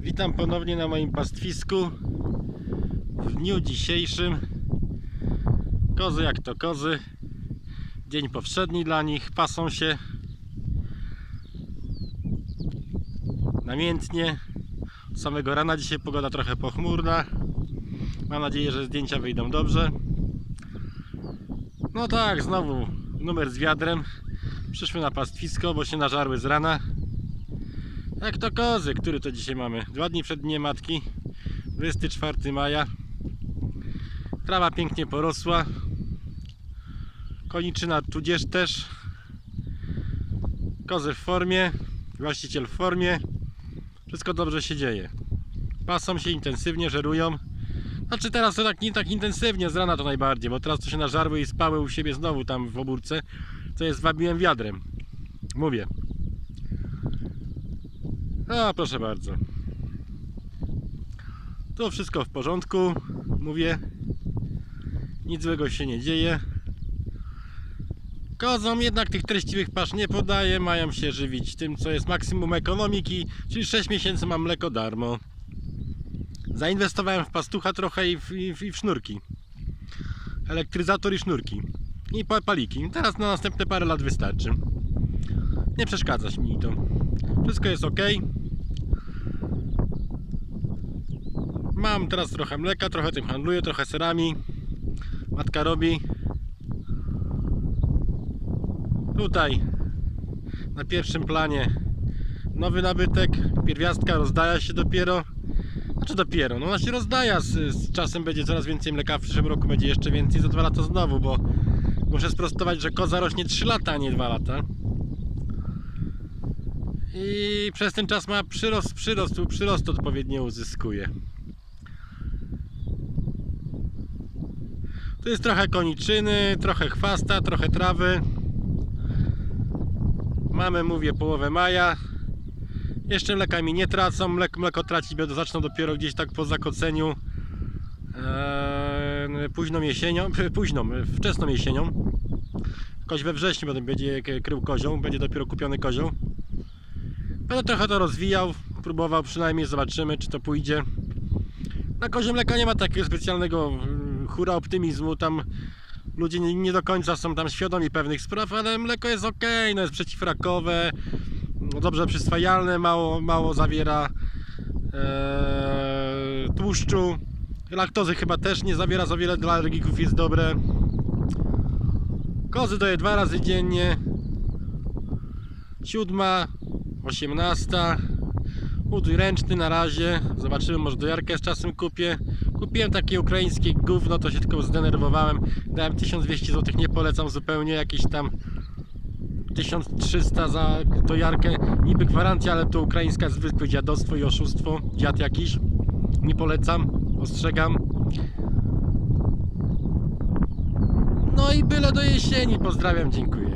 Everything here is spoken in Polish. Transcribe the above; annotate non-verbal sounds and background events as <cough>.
Witam ponownie na moim pastwisku. W dniu dzisiejszym kozy jak to kozy. Dzień powszedni dla nich, pasą się namiętnie. Od samego rana dzisiaj pogoda trochę pochmurna. Mam nadzieję, że zdjęcia wyjdą dobrze. No tak, znowu numer z wiadrem. Przyszły na pastwisko, bo się nażarły z rana. Jak to kozy, który to dzisiaj mamy? Dwa dni przed Dniem Matki, 24 maja. Trawa pięknie porosła. Koniczyna tudzież też. Kozy w formie, właściciel w formie. Wszystko dobrze się dzieje. Pasą się intensywnie, żerują. Znaczy teraz to tak nie tak intensywnie, z rana to najbardziej, bo teraz to się nażarły i spały u siebie znowu tam w obórce, co jest zwabiłem wiadrem. Mówię. A, proszę bardzo. Tu wszystko w porządku, mówię. Nic złego się nie dzieje. Kozom jednak tych treściwych pasz nie podaję, mają się żywić tym, co jest maksimum ekonomiki, czyli 6 miesięcy mam mleko darmo. Zainwestowałem w pastucha trochę i w, i w, i w sznurki. Elektryzator i sznurki. I pa- paliki. Teraz na następne parę lat wystarczy. Nie przeszkadza mi to. Wszystko jest ok. Mam teraz trochę mleka, trochę tym handluję, trochę serami. Matka robi. Tutaj na pierwszym planie nowy nabytek. Pierwiastka rozdaja się dopiero. Znaczy dopiero, no ona się rozdaja. Z, z czasem będzie coraz więcej mleka. W przyszłym roku będzie jeszcze więcej. Za dwa lata znowu, bo muszę sprostować, że koza rośnie 3 lata, a nie 2 lata. I przez ten czas ma przyrost, przyrost, przyrost odpowiednio uzyskuje. Jest trochę koniczyny, trochę chwasta, trochę trawy. Mamy, mówię, połowę maja. Jeszcze mleka mi nie tracą. Mlek, mleko tracić będą zaczną dopiero gdzieś tak po zakoceniu. Eee, późną jesienią, <laughs> późną, wczesną jesienią. Jakoś we wrześniu będzie krył kozią, będzie dopiero kupiony kozioł. Będę trochę to rozwijał, próbował przynajmniej, zobaczymy czy to pójdzie. Na kozie mleka nie ma takiego specjalnego hura optymizmu, tam ludzie nie, nie do końca są tam świadomi pewnych spraw, ale mleko jest ok, no jest przeciwrakowe, dobrze przyswajalne, mało, mało zawiera e, tłuszczu. Laktozy chyba też nie zawiera za wiele, dla alergików jest dobre. Kozy doję dwa razy dziennie. Siódma, osiemnasta. Udój ręczny na razie. Zobaczymy, może dojarkę z czasem kupię. Kupiłem takie ukraińskie gówno, to się tylko zdenerwowałem. Dałem 1200 zł, nie polecam zupełnie. Jakieś tam 1300 za dojarkę. Niby gwarancja, ale to ukraińska zwykłe dziadostwo i oszustwo. Dziad jakiś. Nie polecam, ostrzegam. No i byle do jesieni. Pozdrawiam, dziękuję.